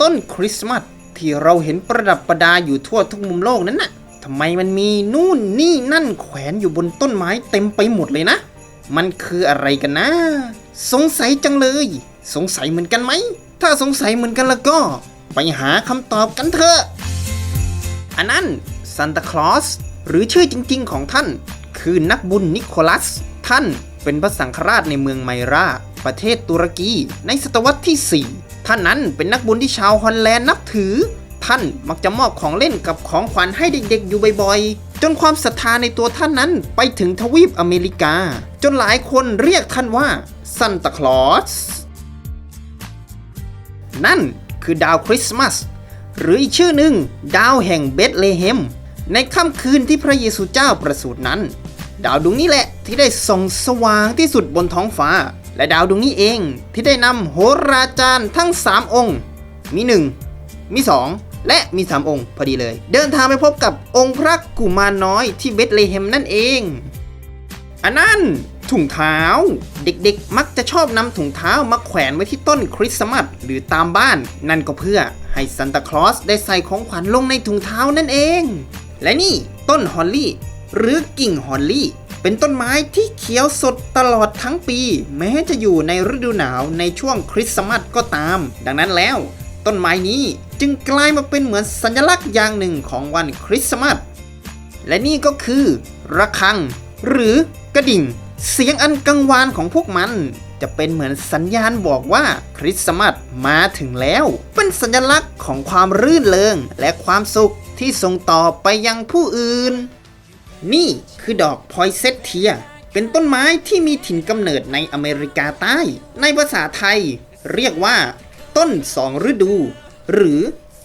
ต้นคริสต์มาสที่เราเห็นประดับประดาอยู่ทั่วทุกมุมโลกนั้นน่ะทำไมมันมีนู่นนี่นั่นแขวนอยู่บนต้นไม้เต็มไปหมดเลยนะ มันคืออะไรกันนะ สงสัยจังเลย สงสัยเหมือนกันไหม ถ้าสงสัยเหมือนกันแล้วก็ ไปหาคำตอบกันเถอะอันนั้นซันตาคลอสหรือชื่อจริง ๆ ของท่าน คือนักบุญนิโคลัส ท่านเป็นพระสังฆราชในเมืองไมรา ประเทศตุรกีในศตวรรษที่ 4 ท่านนั้นเป็นนักบุญที่ชาวฮอลแลนด์นับถือ ท่านมักจะมอบของเล่นกับของขวัญให้เด็กๆ อยู่บ่อยๆ จนความศรัทธาในตัวท่านนั้นไปถึงทวีปอเมริกา จนหลายคนเรียกท่านว่าซันตาคลอส นั่นคือดาวคริสต์มาสหรืออีกชื่อหนึ่งดาวแห่งเบธเลเฮมในค่ำคืนที่พระเยซูเจ้าประสูตินั้น ดาวดวงนี้แหละที่ได้ส่องสว่างที่สุดบนท้องฟ้า และดาวดวงนี้เองที่ได้นำโหราจารย์ทั้ง 3 องค์ มีหนึ่งมี 2 และมี 3 องค์พอดีเลย เดินทางไปพบกับองค์พระกุมารน้อยที่เบธเลเฮมนั่นเองอันนั้นถุงเท้า เด็กๆ มักจะชอบนำถุงเท้ามาแขวนไว้ที่ต้นคริสต์มาสหรือตามบ้าน นั่นก็เพื่อให้ซันตาคลอสได้ใส่ของขวัญลงในถุงเท้านั่นเอง และนี่ต้นฮอลลี่ หรือกิ่งฮอลลี่ เป็นต้นไม้ที่เขียวสดตลอดทั้งปี แม้จะอยู่ในฤดูหนาวในช่วงคริสต์มาสก็ตาม ดังนั้นแล้ว ต้นไม้นี้จึงกลายมาเป็นเหมือนสัญลักษณ์อย่างหนึ่งของวันคริสต์มาสและนี่ก็คือ ระฆัง หรือกระดิ่ง เสียงอันกังวานของพวกมัน จะเป็นเหมือนสัญญาณบอกว่าคริสต์มาสมาถึงแล้ว เป็นสัญลักษณ์ของความรื่นเริงและความสุขที่ส่งต่อไปยังผู้อื่น นี่ คือดอกพอยเซตเทีย เป็นต้นไม้ที่มีถิ่นกำเนิดในอเมริกาใต้ ในภาษาไทย เรียกว่า ต้นสองฤดู หรือ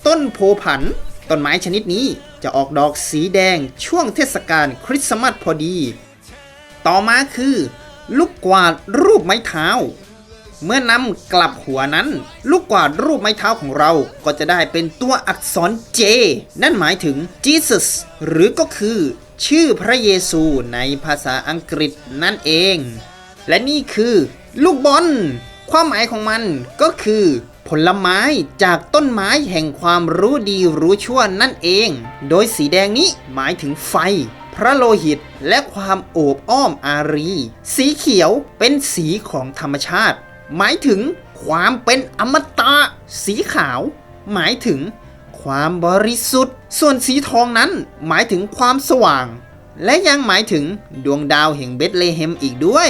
ต้นโพผัน ต้นไม้ชนิดนี้จะออกดอกสีแดงช่วงเทศกาลคริสต์มาสพอดี ต่อมาคือ ลูกกวาดรูปไม้เท้า เมื่อนำกลับหัวนั้น ลูกกวาดรูปไม้เท้าของเราก็จะได้เป็นตัวอักษร J นั่นหมายถึง Jesus หรือก็คือ ชื่อพระเยซูในภาษาอังกฤษนั่นเอง และนี่คือ ลูกบอล ความหมายของมันก็คือ ผลไม้จากต้นไม้แห่งความรู้ดีรู้ชั่วนั่นเอง โดยสีแดงนี้หมายถึงไฟพระโลหิตและความโอบอ้อมอารี สีเขียวเป็นสีของธรรมชาติ หมายถึงความเป็นอมตะ สีขาว หมายถึงความบริสุทธิ์ ส่วนสีทองนั้นหมายถึงความสว่าง และยังหมายถึงดวงดาวแห่งเบธเลเฮมอีกด้วย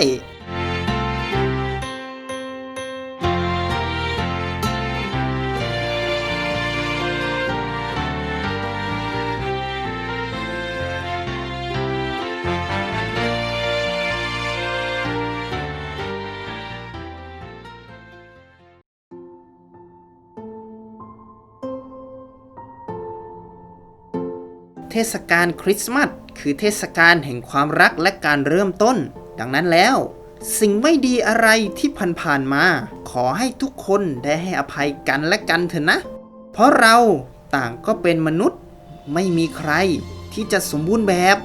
เทศกาลคริสต์มาสคือเทศกาลแห่งความรักและการเริ่มต้น ดังนั้นแล้ว สิ่งไม่ดีอะไรที่ผ่านๆมา ขอให้ทุกคนได้ให้อภัยกันและกันเถอะนะ เพราะเราต่างก็เป็นมนุษย์ ไม่มีใครที่จะสมบูรณ์แบบ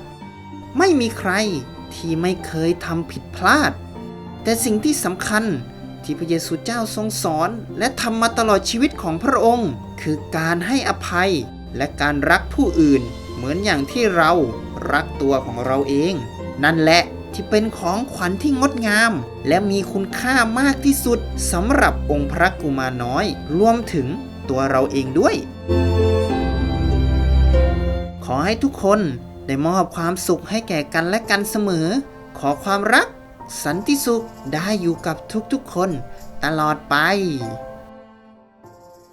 ไม่มีใครที่ไม่เคยทำผิดพลาด แต่สิ่งที่สำคัญที่พระเยซูเจ้าทรงสอน และทำมาตลอดชีวิตของพระองค์ คือการให้อภัยและการรักผู้อื่น เหมือนอย่างที่เรารักตัวของเราเอง นั่นแหละที่เป็นของขวัญที่งดงาม และมีคุณค่ามากที่สุดสำหรับองค์พระกุมารน้อย รวมถึงตัวเราเองด้วย ขอให้ทุกคนได้มอบความสุขให้แก่กันและกันเสมอ ขอความรัก สันติสุขได้อยู่กับทุกๆคน ตลอดไป